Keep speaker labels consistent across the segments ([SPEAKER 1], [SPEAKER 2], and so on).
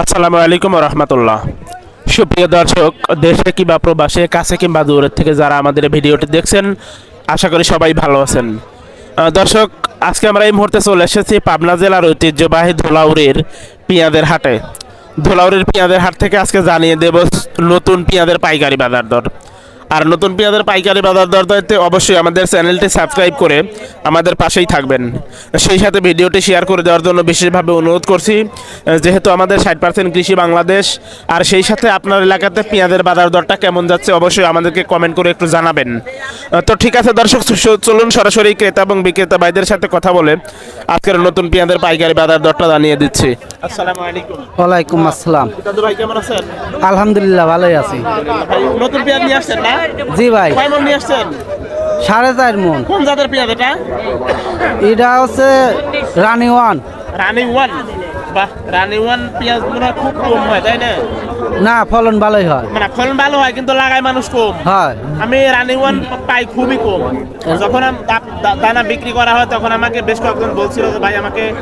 [SPEAKER 1] আসসালামু আলাইকুম রহমতুল্লাহ। সুপ্রিয় দর্শক, দেশে কিংবা প্রবাসে, কাছে কিংবা দূরের থেকে যারা আমাদের ভিডিওটি দেখছেন, আশা করি সবাই ভালো আছেন। দর্শক, আজকে আমরা এই মুহূর্তে চলে এসেছি পাবনা জেলার ঐতিহ্যবাহী ধুলাউড়ির পেঁয়াজের হাটে। ধুলাউড়ির পেঁয়াজের হাট থেকে আজকে জানিয়ে দেব নতুন পেঁয়াজের পাইকারি বাজার দর। আর নতুন পেঁয়াজের পাইকারি বাজার দর দায়িত্বে অবশ্যই আমাদের চ্যানেলটি সাবস্ক্রাইব করে আমাদের পাশেই থাকবেন। সেই সাথে ভিডিওটি শেয়ার করে দেওয়ার জন্য বিশেষভাবে অনুরোধ করছি, যেহেতু আমাদের ষাট পার্সেন্ট কৃষি বাংলাদেশ, আর সেই সাথে আপনার এলাকাতে পেঁয়াজের বাজার দরটা কেমন যাচ্ছে অবশ্যই আমাদেরকে কমেন্ট করে একটু জানাবেন। তো ঠিক আছে দর্শক চলুন সরাসরি ক্রেতা এবং বিক্রেতা ভাইদের সাথে কথা বলে আজকের নতুন পেঁয়াজের পাইকারি বাজার দরটা জানিয়ে দিচ্ছি। আসসালামু আলাইকুম।
[SPEAKER 2] ওয়ালাইকুম আসসালাম।
[SPEAKER 1] দাদু ভাই কেমন আছেন?
[SPEAKER 2] আলহামদুলিল্লাহ ভালোই আছি।
[SPEAKER 1] নতুন পেঁয়াজ নিয়ে আসছেন না?
[SPEAKER 2] জি ভাই।
[SPEAKER 1] কয় নিয়ে আসছেন?
[SPEAKER 2] সাড়ে চার মন।
[SPEAKER 1] কোন জাতের পেঁয়াজ এটা?
[SPEAKER 2] এটা হচ্ছে রানি ওয়ান।
[SPEAKER 1] রানি ওয়ান। বাহ রানি পেঁয়াজ খুব কম হয় তাই না?
[SPEAKER 2] না ফলন ভালোই হয়।
[SPEAKER 1] মানে ফলন ভালো হয় কিন্তু লাগায় মানুষ কম।
[SPEAKER 2] হয়।
[SPEAKER 1] আমি রানি ওয়ান পাই খুবই কম। যখন দা- দা- দানা বিক্রি করা হয় তখন আমাকে বেশ কয়েকজন বলছিল যে ভাই আমাকে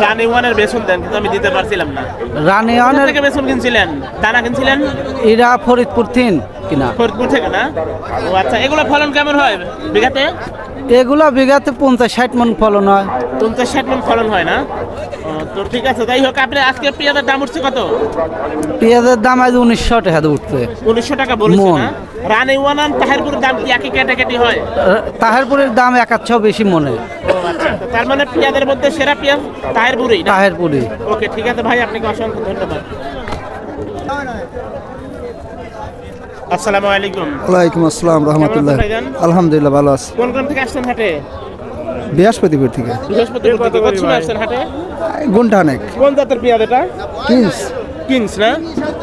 [SPEAKER 1] রানি ওয়ানের বেসন দেন। কিন্তু আমি দিতে পারছিলাম না।
[SPEAKER 2] রানি
[SPEAKER 1] কোথা
[SPEAKER 2] ওয়ানের
[SPEAKER 1] থেকে বেসন কিনছিলেন? দানা কিনছিলেন?
[SPEAKER 2] এটা ফরিদপুর তিন কিনা।
[SPEAKER 1] ফরিদপুর থেকে না? ও আচ্ছা এগুলো ফলন কেমন হয় বিঘাতে?
[SPEAKER 2] এগুলো বিঘাতে পঞ্চাশ ষাট মন ফলন হয়।
[SPEAKER 1] পঞ্চাশ ষাট মন ফলন হয় না? তো ঠিক আছে যাই হোক আপনি আজকে পেঁয়াজের দাম উঠছে কত?
[SPEAKER 2] পেঁয়াজের দাম আজ উনিশশো টাকা উঠছে।
[SPEAKER 1] উনিশশো টাকা বলেছে। না রানি ওয়ান তাহেরপুরের দাম কি একই ক্যাটাকাটি হয়?
[SPEAKER 2] তাহেরপুরের দাম একাচ্ছ বেশি মনে।
[SPEAKER 1] আচ্ছা তার মানে পেঁয়াজের মধ্যে সেরা পেঁয়াজ তাহেরপুরেই না?
[SPEAKER 2] তাহেরপুরি।
[SPEAKER 1] ওকে ঠিক আছে ভাই আপনাকে অসংখ্য ধন্যবাদ। আসসালামু আলাইকুম।
[SPEAKER 3] ওয়ালাইকুম আসসালাম রহমতুল্লাহ। আলহামদুলিল্লাহ ভালো আছি।
[SPEAKER 1] কোন কোন থেকে আসছেন হাটে?
[SPEAKER 3] বৃহস্পতিপুর থেকে।
[SPEAKER 1] বৃহস্পতিবার থেকে কত সময় আসছেন হাটে?
[SPEAKER 3] ঘণ্টা অনেক
[SPEAKER 1] কোন জাতের পেঁয়াজ এটা?
[SPEAKER 3] কিংস।
[SPEAKER 1] কিংস না?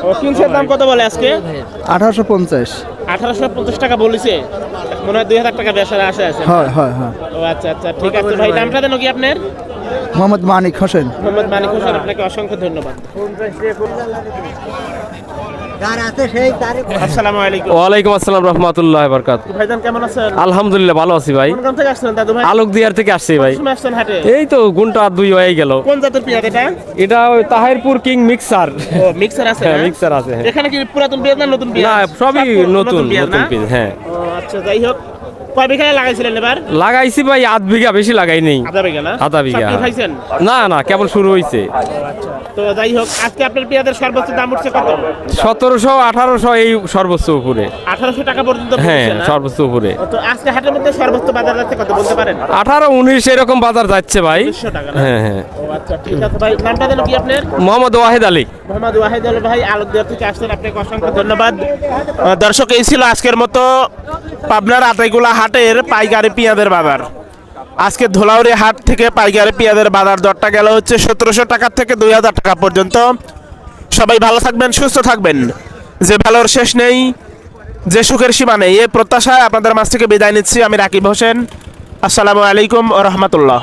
[SPEAKER 1] ও কিংসের দাম কত বলে আজকে?
[SPEAKER 3] আঠারোশো পঞ্চাশ।
[SPEAKER 1] আঠারোশো পঞ্চাশ টাকা বলেছে। মনে হয় দুই হাজার টাকা বেসার আসে আছে।
[SPEAKER 3] হয় হয় হয়।
[SPEAKER 1] ও আচ্ছা আচ্ছা ঠিক আছে ভাই। নামটা দেন কি আপনার?
[SPEAKER 3] মোহাম্মদ মানিক হোসেন।
[SPEAKER 1] মোহাম্মদ মানিক হোসেন আপনাকে অসংখ্য ধন্যবাদ।
[SPEAKER 4] ওয়ালাইকুম আসসালাম রহমতুল্লাহ বরকাত
[SPEAKER 1] ভাইজান কেমন আছেন?
[SPEAKER 4] আলহামদুলিল্লাহ ভালো আছি ভাই।
[SPEAKER 1] কোন থেকে আসছেন? দাদু ভাই?
[SPEAKER 4] আলোক দিয়ার থেকে আসছি ভাই। এই তো গুণটা দুই হয়ে গেল।
[SPEAKER 1] কোন জাতের পেঁয়াজ এটা?
[SPEAKER 4] এটা তাহিরপুর কিং মিক্সার।
[SPEAKER 1] ও মিক্সার আছে
[SPEAKER 4] হ্যাঁ মিক্সার আছে হ্যাঁ।
[SPEAKER 1] এখানে কি পুরাতন পেঁয়াজ না নতুন পেঁয়াজ?
[SPEAKER 4] না সবই
[SPEAKER 1] সব
[SPEAKER 4] নতুন
[SPEAKER 1] পেঁয়াজ
[SPEAKER 4] নতুন হ্যাঁ।
[SPEAKER 1] আচ্ছা যাই হোক। কয় বিঘা লাগাইছিলেন এবার?
[SPEAKER 4] লাগাইছি ভাই আধ বিঘা বেশি লাগাই নেই।
[SPEAKER 1] আধা বিঘা না?
[SPEAKER 4] আধা বিঘা।
[SPEAKER 1] খাইছেন?
[SPEAKER 4] না না কেবল শুরু হয়েছে
[SPEAKER 1] তো যাই হোক আজকে আপনার পেঁয়াজের সর্বোচ্চ দাম উঠছে কত?
[SPEAKER 4] সতেরোশো আঠারোশো এই সর্বোচ্চ উপরে।
[SPEAKER 1] আঠারোশো টাকা পর্যন্ত
[SPEAKER 4] হ্যাঁ সর্বোচ্চ উপরে।
[SPEAKER 1] তো আজকে হাটের মধ্যে সর্বোচ্চ বাজার যাচ্ছে কত বলতে পারেন?
[SPEAKER 4] আঠারো উনিশ এরকম বাজার যাচ্ছে ভাই।
[SPEAKER 1] 1900 টাকা না?
[SPEAKER 4] হ্যাঁ হ্যাঁ।
[SPEAKER 1] আচ্ছা ঠিক আছে ভাই নামটা দেন কি আপনার?
[SPEAKER 4] মোহাম্মদ ওয়াহেদ আলী।
[SPEAKER 1] মোহাম্মদ ওয়াহিদ আল ভাই আলোকদিয়া থেকে আসছেন। আপনাকে অসংখ্য ধন্যবাদ। দর্শক, এই ছিল আজকের মতো পাবনার আতাইকুলা হাটের পাইকারি পেঁয়াজের বাজার। আজকে ধোলাউরি হাট থেকে পাইকারি পেঁয়াজের বাজার দরটা গেল হচ্ছে সতেরোশো টাকা থেকে দুই হাজার টাকা পর্যন্ত। সবাই ভালো থাকবেন, সুস্থ থাকবেন। যে ভালোর শেষ নেই, যে সুখের সীমা নেই, এ প্রত্যাশায় আপনাদের মাছ থেকে বিদায় নিচ্ছি। আমি রাকিব হোসেন। আসসালামু আলাইকুম রহমতুল্লাহ।